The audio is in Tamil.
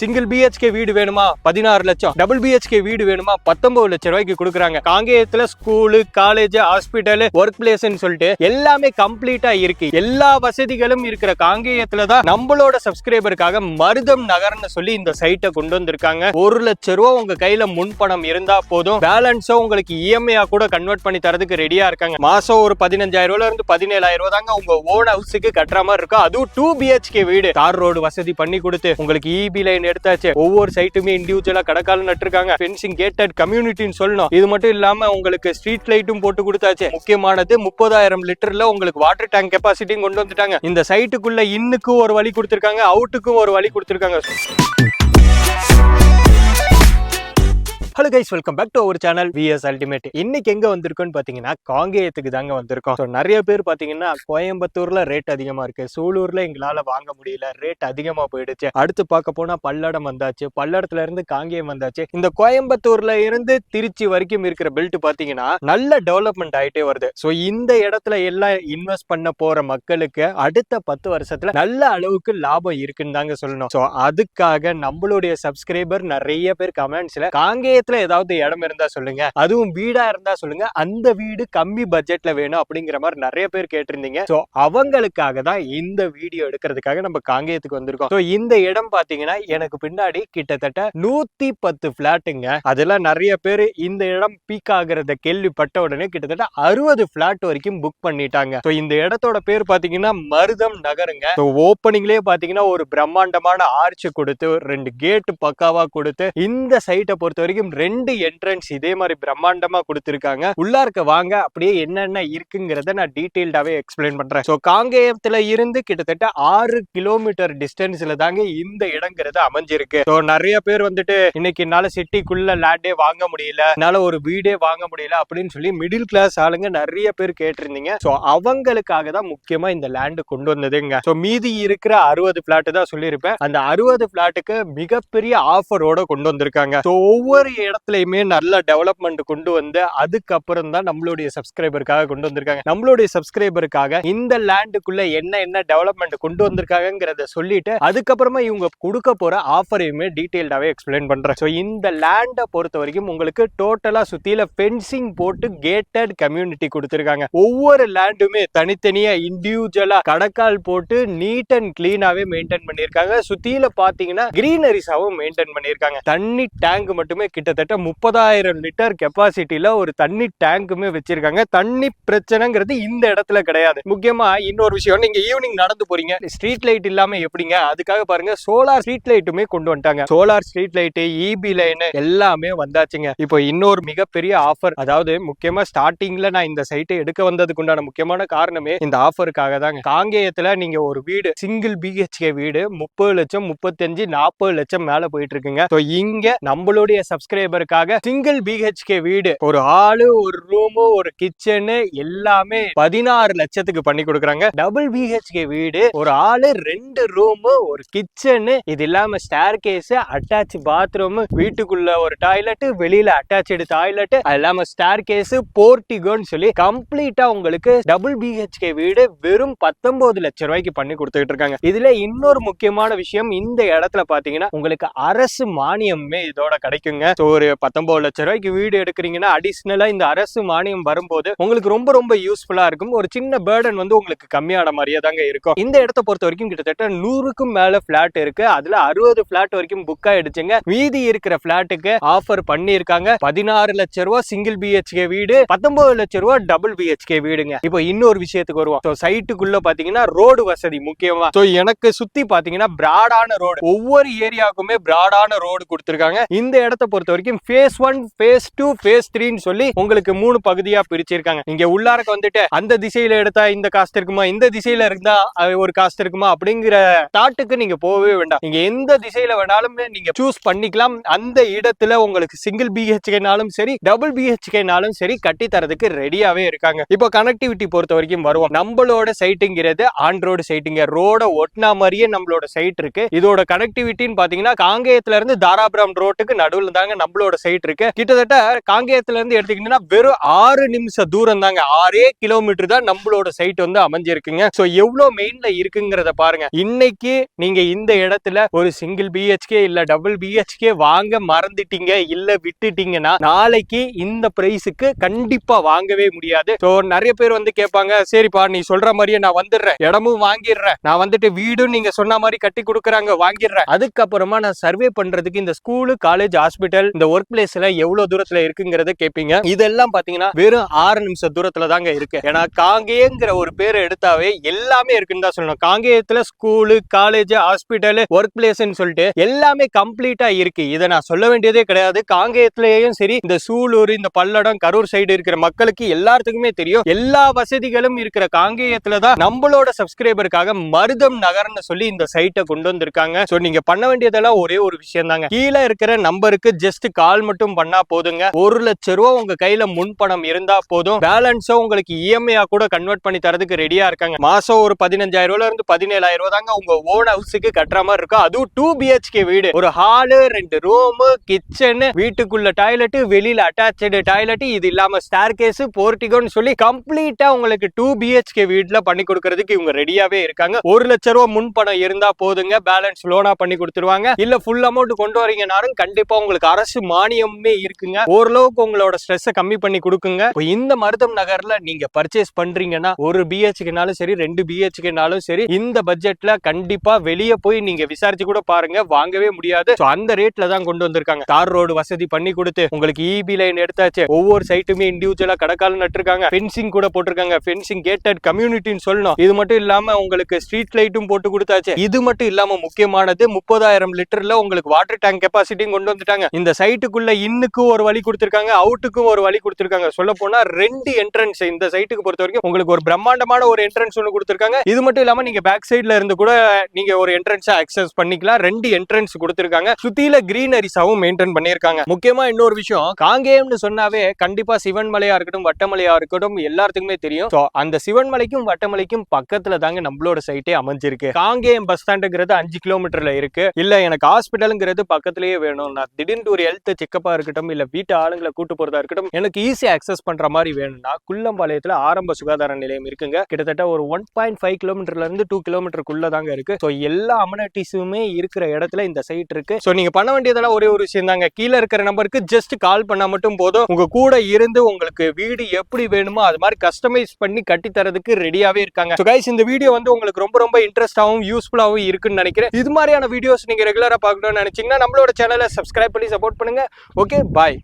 சிங்கிள் பிஹெச்கே வீடு வேணுமா? பதினாறு லட்சம். டபுள் பிஹெச்கே வீடு வேணுமா? பத்தொன்பது லட்சம் ரூபாய்க்கு கொடுக்குறாங்க. காங்கேயத்துல ஸ்கூலு காலேஜ் ஹாஸ்பிட்டல் ஒர்க் பிளேஸ்ன்னு சொல்லிட்டு எல்லாமே கம்ப்ளீட்டா இருக்கு. எல்லா வசதிகளும் இருக்கிற காங்கேயத்துல தான் நம்மளோட சப்ஸ்கிரைபருக்காக மருதம் நகர்னு சொல்லி இந்த சைட்டை கொண்டு வந்திருக்காங்க. ஒரு லட்சம் ரூபா உங்க கையில முன்பணம் இருந்தா போதும். பேலன்ஸோ உங்களுக்கு இஎம்ஐயா கூட கன்வெர்ட் பண்ணி தரதுக்கு ரெடியா இருக்காங்க. மாசம் ஒரு பதினஞ்சாயிரம் ரூபாயில இருந்து பதினேழாயிரம் ரூபா தாங்க உங்க ஓன் ஹவுஸுக்கு கட்டுற மாதிரி இருக்கும். அதுவும் டூ பிஹெச்கே வீடு. தார் ரோடு வசதி பண்ணி கொடுத்து உங்களுக்கு இபி லைன் எடுத்தாச்சு. ஒவ்வொரு சைட்டுமே இண்டிவிஜுவலா கடக்கால நட்டுருக்காங்க. ஃபென்சிங் கேட்டட் கம்யூனிட்டின்னு சொல்லணும். இது மட்டும் இல்லாம உங்களுக்கு ஸ்ட்ரீட் லைட்டும் போட்டு கொடுத்தாச்சு. முக்கியமானது முப்பதாயிரம் லிட்டர்ல உங்களுக்கு வாட்டர் டேங்க் கெப்பாசிட்டியும் கொண்டு வந்துட்டாங்க. இந்த சைட்டுக்குள்ள இன்னுக்கும் ஒரு வழி கொடுத்துருக்காங்க அவுட்டுக்கும் ஒரு வழி கொடுத்துருக்காங்க. Hello guys welcome back to ஒரு சேனல் விஎஸ் அல்டிமேட் இன்னைக்கு எங்க வந்திருக்கோம்னு பாத்தீங்கன்னா காங்கேயத்துக்கு தாங்க வந்திருக்கோம். ஸோ நிறைய பேர் பாத்தீங்கன்னா கோயம்புத்தூர்ல ரேட் அதிகமா இருக்கு. சூலூர்ல எங்களால வாங்க முடியல. ரேட் அதிகமா போயிடுச்சு. அடுத்து பார்க்க போனா பல்லடம் வந்தாச்சு. பல்லடத்துல இருந்து காங்கேயம் வந்தாச்சு. இந்த கோயம்புத்தூர்ல இருந்து திருச்சி வரைக்கும் இருக்கிற பெல்ட் பாத்தீங்கன்னா நல்ல டெவலப்மெண்ட் ஆயிட்டே வருது. ஸோ இந்த இடத்துல எல்லாம் இன்வெஸ்ட் பண்ண போற மக்களுக்கு அடுத்த பத்து வருஷத்துல நல்ல அளவுக்கு லாபம் இருக்குன்னு தாங்க சொல்லணும். ஸோ அதுக்காக நம்மளுடைய சப்ஸ்கிரைபர் நிறைய பேர் கமெண்ட்ஸ்ல பக்கத்துல ஏதாவது இடம் இருந்தா சொல்லுங்க. அதுவும் வீடா இருந்தா சொல்லுங்க. அந்த வீடு கம்மி பட்ஜெட்ல வேணும் அப்படிங்கிற மாதிரி நிறைய பேர் கேட்டிருந்தீங்க. ஸோ அவங்களுக்காக தான் இந்த வீடியோ எடுக்கிறதுக்காக நம்ம காங்கேயத்துக்கு வந்திருக்கோம். ஸோ இந்த இடம் பாத்தீங்கன்னா எனக்கு பின்னாடி கிட்டத்தட்ட நூத்தி பத்து பிளாட்டுங்க அதெல்லாம் நிறைய பேர் இந்த இடம் பீக் ஆகுறத கேள்விப்பட்ட உடனே கிட்டத்தட்ட அறுபது பிளாட் வரைக்கும் புக் பண்ணிட்டாங்க. ஸோ இந்த இடத்தோட பேர் பாத்தீங்கன்னா மருதம் நகருங்க. ஸோ ஓப்பனிங்லேயே பாத்தீங்கன்னா ஒரு பிரம்மாண்டமான ஆர்ச் கொடுத்து ரெண்டு கேட்டு பக்காவா கொடுத்து இந்த சைட்டை பொறுத்த வரைக்கும் ரெண்டு என்ட்ரன்ஸ் இதே மாதிரி பிரம்மாண்டமா கொடுத்துருக்காங்க. உள்ளார்க்க வாங்க அப்படியே என்னென்ன இருக்குங்கிறத நான் டீட்டெயில்டாவே எக்ஸ்பிளைன் பண்றேன். ஸோ காங்கேயத்துல இருந்து கிட்டத்தட்ட ஆறு கிலோமீட்டர் டிஸ்டன்ஸ்ல தாங்க இந்த இடங்கிறது அமைஞ்சிருக்கு. ஸோ நிறைய பேர் வந்துட்டு இன்னைக்கு என்னால சிட்டிக்குள்ள லேண்டே வாங்க முடியல. என்னால ஒரு வீடே வாங்க முடியல. அப்படின்னு சொல்லி மிடில் கிளாஸ் ஆளுங்க நிறைய பேர் கேட்டிருந்தீங்க. ஸோ அவங்களுக்காக தான் முக்கியமா இந்த லேண்டு கொண்டு வந்ததுங்க. ஸோ மீதி இருக்கிற அறுபது பிளாட் தான் சொல்லியிருப்பேன். அந்த அறுபது பிளாட்டுக்கு மிகப்பெரிய ஆஃபரோட கொண்டு வந்திருக்காங்க. ஸோ ஒவ்வொரு இடத்துலயுமே நல்ல டெவலப்மெண்ட் கொண்டு வந்து அதுக்கப்புறம் தான் நம்மளுடைய சப்ஸ்கிரைபருக்காக கொண்டு வந்திருக்காங்க. நம்மளுடைய சப்ஸ்கிரைபருக்காக இந்த லேண்டுக்குள்ள என்ன என்ன டெவலப்மெண்ட் கொண்டு வந்திருக்காங்கிறத சொல்லிட்டு அதுக்கப்புறமா இவங்க கொடுக்க போற ஆஃபரையுமே டீட்டெயில்டாவே எக்ஸ்பிளைன் பண்றேன். ஸோ இந்த லேண்டை பொறுத்த வரைக்கும் உங்களுக்கு டோட்டலா சுத்தியில ஃபென்சிங் போட்டு கேட்டட் கம்யூனிட்டி கொடுத்துருக்காங்க. ஒவ்வொரு லேண்டுமே தனித்தனியா இண்டிவிஜுவலா கடக்கால் போட்டு நீட் அண்ட் கிளீனாவே மெயின்டைன் பண்ணியிருக்காங்க. சுத்தியில பாத்தீங்கன்னா கிரீனரிஸாவும் மெயின்டைன் பண்ணியிருக்காங்க. தண்ணி டேங்க் மட்டுமே கிட்ட கிட்டத்தட்ட முப்பதாயிரம் லிட்டர் கெப்பாசிட்டியில ஒரு தண்ணி டேங்க்குமே வச்சிருக்காங்க. தண்ணி பிரச்சனைங்கிறது இந்த இடத்துல கிடையாது. முக்கியமா இன்னொரு விஷயம் நீங்க ஈவினிங் நடந்து போறீங்க. ஸ்ட்ரீட் லைட் இல்லாம எப்படிங்க? அதுக்காக பாருங்க சோலார் ஸ்ட்ரீட் லைட்டுமே கொண்டு வந்துட்டாங்க. Solar street light EB line எல்லாமே வந்தாச்சுங்க. இப்போ இன்னொரு மிகப்பெரிய ஆஃபர் அதாவது முக்கியமா ஸ்டார்டிங்ல நான் இந்த சைட்டை எடுக்க வந்ததுக்கு உண்டான முக்கியமான காரணமே இந்த ஆஃபருக்காக தாங்க. காங்கேயத்துல நீங்க ஒரு வீடு சிங்கிள் பிஹெச்கே வீடு முப்பது லட்சம் முப்பத்தஞ்சு நாற்பது லட்சம் மேல போயிட்டு இருக்குங்க. ஸோ இங்க நம்மளுடைய சப்ஸ்கிரைபருக்காக சிங்கிள் பிஹெச்கே வீடு. ஒரு ஆளு ஒரு ரூமு ஒரு கிச்சனு எல்லாமே பதினாறு லட்சத்துக்கு பண்ணி கொடுக்குறாங்க. டபுள் பிஹெச்கே வீடு ஒரு ஆளு ரெண்டு ரூமு ஒரு கிச்சனு இது இல்லாம ஸ்டேர் கேஸ் அட்டாச் பாத்ரூம் வீட்டுக்குள்ள ஒரு டாய்லெட் வெளியில அட்டாச்சு டாய்லெட் அது இல்லாம ஸ்டேர் கேஸ் போர்டிகோன்னு சொல்லி கம்ப்ளீட்டா உங்களுக்கு டபுள் பிஹெச்கே வீடு வெறும் பத்தொன்பது லட்சம் ரூபாய்க்கு பண்ணி கொடுத்துட்டு இருக்காங்க. இதுல இன்னொரு முக்கியமான விஷயம் இந்த இடத்துல பாத்தீங்கன்னா உங்களுக்கு அரசு மானியமே இதோட கிடைக்குங்க. ஸோ ஒரு பத்தொன்பது லட்சம் ரூபாய்க்கு வீடு எடுக்கிறீங்கன்னா அடிஷ்னலா இந்த அரசு மானியம் வரும்போது உங்களுக்கு ரொம்ப ரொம்ப யூஸ்ஃபுல்லா இருக்கும். ஒரு சின்ன பேர்டன் வந்து உங்களுக்கு கம்மியான மாதிரியே தாங்க இருக்கும். இந்த இடத்த பொறுத்த வரைக்கும் கிட்டத்தட்ட நூறுக்கும் மேல பிளாட் இருக்கு. அதுல அறுபது பிளாட் வரைக்கும் புக் ஆயிடுச்சுங்க. மீதி இருக்கிற பிளாட்டுக்கு ஆஃபர் பண்ணியிருக்காங்க. பதினாறு லட்ச ரூபா சிங்கிள் பிஹெச்கே வீடு பத்தொன்பது லட்ச ரூபா டபுள் பிஹெச்கே வீடுங்க. இப்போ இன்னொரு விஷயத்துக்கு வருவோம். ஸோ சைட்டுக்குள்ள பாத்தீங்கன்னா ரோடு வசதி முக்கியமா. ஸோ எனக்கு சுத்தி பாத்தீங்கன்னா பிராடான ரோடு ஒவ்வொரு ஏரியாவுக்குமே பிராடான ரோடு கொடுத்துருக்காங்க. இந்த இடத்த பொறுத்த வரைக்கும் phase one phase two phase த்ரீன்னு சொல்லி உங்களுக்கு மூணு பகுதியா பிரிச்சிருக்காங்க. நீங்க உள்ளாரக்கு வந்துட்டு அந்த திசையில எடுத்தா இந்த காஸ்ட் இருக்குமா இந்த திசையில இருந்தா ஒரு காஸ்ட் இருக்குமா அப்படிங்கிற தாட்டுக்கு நீங்க போகவே வேண்டாம். நீங்க எந்த திசையில வேணாலுமே நீங்க சூஸ் பண்ணிக்கலாம். அந்த இடத்துல உங்களுக்கு சிங்கிள் பிஹெச்கேனாலும் சரி டபுள் பிஹெச்கேனாலும் சரி கட்டி தரதுக்கு ரெடியாவே இருக்காங்க. இப்போ கனெக்டிவிட்டி பொறுத்த வரைக்கும் வருவோம். நம்மளோட சைட்டுங்கிறது ஆன் ரோடு சைட்டுங்க ரோட ஒட்டினா மாதிரியே நம்மளோட சைட் இருக்கு. இதோட கனெக்டிவிட்டின்னு பாத்தீங்கன்னா காங்கேயத்துல இருந்து தாராபுரம் ரோட்டுக்கு நடுவில் தாங்க நம்மளோட சைட் இருக்கு. கிட்டத்தட்ட காங்கேயத்துல இருந்து எடுத்துக்கிட்டீங்கன்னா வெறும் ஆறு நிமிஷம் தூரம் தாங்க. ஆறே கிலோமீட்டர் தான் நம்மளோட சைட் வந்து அமைஞ்சிருக்குங்க. சோ எவ்வளவு மெயின்ல இருக்குங்கிறத பாருங்க. இன்னைக்கு நீங்க இந்த இடத்துல ஒரு சிங்கிள் பிஹெச்கே இல்ல டபுள் பிஹெச்கே வாங்க மறந்துட்டீங்க இல்ல விட்டுட்டீங்கன்னா நாளைக்கு இந்த பிரைஸுக்கு கண்டிப்பா வாங்கவே முடியாது. சோ நிறைய பேர் வந்து கேட்பாங்க சரிப்பா நீ சொல்ற மாதிரியே நான் வந்துடுறேன். இடமும் வாங்கிடுறேன். நான் வந்துட்டு வீடும் நீங்க சொன்ன மாதிரி கட்டி கொடுக்குறாங்க வாங்கிடுறேன். அதுக்கப்புறமா நான் சர்வே பண்றதுக்கு இந்த ஸ்கூலு காலேஜ் ஹாஸ்பிட்டல் இந்த ஒர்க் பிளேஸ்ல எவ்வளவு தூரத்துல இருக்குங்கிறத கேட்பீங்க இதெல்லாம் பாத்தீங்கன்னா வெறும் ஆறு நிமிஷம் தூரத்துல தாங்க இருக்கு. ஏன்னா காங்கேயங்கிற ஒரு பேரை எடுத்தாவே எல்லாமே இருக்குன்னு தான் சொல்லணும். காங்கேயத்துல ஸ்கூலு காலேஜ் ஹாஸ்பிட்டல் ஒர்க் பிளேஸ்ன்னு சொல்லிட்டு எல்லாமே கம்ப்ளீட்டா இருக்கு. இதை நான் சொல்ல வேண்டியதே கிடையாது. காங்கேயத்திலேயும் சரி இந்த சூலூர் இந்த பல்லடம் கரூர் சைடு இருக்கிற மக்களுக்கு எல்லாத்துக்குமே தெரியும். எல்லா வசதிகளும் இருக்கிற காங்கேயத்துல தான் நம்மளோட சப்ஸ்கிரைபருக்காக மருதம் நகர்னு சொல்லி இந்த சைட்டை கொண்டு வந்திருக்காங்க. ஸோ நீங்க பண்ண வேண்டியதெல்லாம் ஒரே ஒரு விஷயம் தாங்க கீழே இருக்கிற நம்பருக்கு ஜஸ்ட் கால் மட்டும் பண்ணா போதுங்க. ஒரு லட்ச ரூபா உங்க கையில முன்பணம் இருந்தா போதும். பேலன்ஸோ உங்களுக்கு இஎம்ஐயா கூட கன்வெர்ட் பண்ணி தரதுக்கு ரெடியா இருக்காங்க. மாசம் ஒரு பதினஞ்சாயிரம் ரூபாயில இருந்து பதினேழாயிரம் ரூபாய் தாங்க உங்க ஓன் ஹவுஸுக்கு கட்டுற மாதிரி இருக்கும். அதுவும் டூ பிஹெச்கே வீடு. ஒரு ஹாலு ரெண்டு ரூமு கிச்சன் வீட்டுக்குள்ள டாய்லெட் வெளியில அட்டாச்சு டாய்லெட் இது இல்லாம ஸ்டார் கேஸ் போர்ட்டிகோன்னு சொல்லி கம்ப்ளீட்டா உங்களுக்கு டூ பிஹெச்கே வீட்டுல பண்ணி கொடுக்கறதுக்கு இவங்க ரெடியாவே இருக்காங்க. ஒரு லட்ச ரூபா முன் பணம் இருந்தா போதுங்க. பேலன்ஸ் லோனா பண்ணி கொடுத்துருவாங்க. இல்ல ஃபுல் அமௌண்ட் கொண்டு வரீங்கனாலும் கண்டிப்பா உங்களுக்கு அரசு மானியமே இருக்குங்க. ஓரளவுக்கு உங்களோட ஸ்ட்ரெஸ்ஸை கம்மி பண்ணி கொடுக்குங்க. இந்த மருதம் நகர்ல நீங்க பர்ச்சேஸ் பண்றீங்கன்னா ஒரு பிஹெச்கேனாலும் சரி ரெண்டு பிஹெச்கேனாலும் சரி இந்த பட்ஜெட்ல கண்டிப்பா வெளியே போய் நீங்க விசாரிச்சு கூட பாருங்க. வாங்கவே முடியாது. அந்த ரேட்ல தான் கொண்டு வந்திருக்காங்க. தார் ரோடு வசதி பண்ணி கொடுத்து உங்களுக்கு இபி லைன் எடுத்தாச்சு. ஒவ்வொரு சைட்டுமே இண்டிவிஜுவலா கடக்கால நட்டுருக்காங்க. ஃபென்சிங் கூட போட்டிருக்காங்க. ஃபென்சிங் கேட்டட் கம்யூனிட்டின்னு சொல்லணும். இது மட்டும் இல்லாம உங்களுக்கு ஸ்ட்ரீட் லைட்டும் போட்டு கொடுத்தாச்சு. இது மட்டும் இல்லாம முக்கியமானது முப்பதாயிரம் லிட்டர்ல உங்களுக்கு வாட்டர் டேங்க் கெப்பாசிட்டியும் கொண்டு வந்துட்டாங்க. இந்த சைட்டுக்குள்ள இன்னுக்கும் ஒரு வழி கொடுத்துருக்காங்க அவுட்டுக்கும் ஒரு வழி கொடுத்துருக்காங்க. சொல்ல போனா ரெண்டு என்ட்ரன்ஸ் இந்த சைட்டுக்கு பொறுத்த வரைக்கும் உங்களுக்கு ஒரு பிரம்மாண்டமான ஒரு என்ட்ரன்ஸ் ஒன்று கொடுத்துருக்காங்க. இது மட்டும் இல்லாம நீங்க பேக் சைட்ல இருந்து கூட நீங்க ஒரு என்ட்ரன்ஸா அக்சஸ் பண்ணிக்கலாம். ரெண்டு என்ட்ரன்ஸ் கொடுத்துருக்காங்க. சுத்தியில கிரீனரிஸாவும் மெயின்டைன் பண்ணியிருக்காங்க. முக்கியமா இன்னொரு விஷயம் காங்கேயம்னு சொன்னாவே கண்டிப்பா சிவன் மலையா இருக்கட்டும் வட்டமலையா இருக்கட்டும் எல்லாத்துக்குமே தெரியும். அந்த சிவன் மலைக்கும் வட்டமலைக்கும் பக்கத்துல தாங்க நம்மளோட சைட்டே அமைஞ்சிருக்கு. காங்கேயம் பஸ் ஸ்டாண்டுங்கிறது அஞ்சு கிலோமீட்டர்ல இருக்கு. இல்ல எனக்கு ஹாஸ்பிட்டலுங்கிறது பக்கத்துலயே வேணும். நான் திடீர்னு ஒரு ஹெல்த் செக்கப்பாக இருக்கட்டும் இல்லை வீட்டு ஆளுங்களை கூட்டு போறதா இருக்கட்டும் எனக்கு ஈஸியாக அக்சஸ் பண்ற மாதிரி வேணும்னா குள்ளம்பாளையத்தில் ஆரம்ப சுகாதார நிலையம் இருக்குங்க. கிட்டத்தட்ட ஒரு ஒன் பாயிண்ட் ஃபைவ் கிலோமீட்டர்ல இருந்து டூ கிலோமீட்டருக்குள்ள தாங்க இருக்கு. ஸோ எல்லா அமனட்டிஸுமே இருக்கிற இடத்துல இந்த சைட் இருக்கு. ஸோ நீங்க பண்ண வேண்டியதெல்லாம் ஒரே ஒரு விஷயம் தாங்க கீழே இருக்கிற நம்பருக்கு ஜஸ்ட் கால் பண்ணா மட்டும் போதும். உங்க கூட இருந்து உங்களுக்கு வீடு எப்படி வேணுமோ அது மாதிரி கஸ்டமைஸ் பண்ணி கட்டி தரதுக்கு ரெடியாவே இருக்காங்க. ஸோ கைஸ் இந்த வீடியோ வந்து உங்களுக்கு ரொம்ப ரொம்ப இன்ட்ரெஸ்டாகவும் யூஸ்ஃபுல்லாகவும் இருக்குன்னு நினைக்கிறேன். இது மாதிரியான வீடியோஸ் நீங்க ரெகுலராக பார்க்கணும்னு நினைச்சிங்கன்னா நம்மளோட சேனலை சப்ஸ்கிரைப் பண்ணி சப்போர்ட் பண்ணுங்க. Okay bye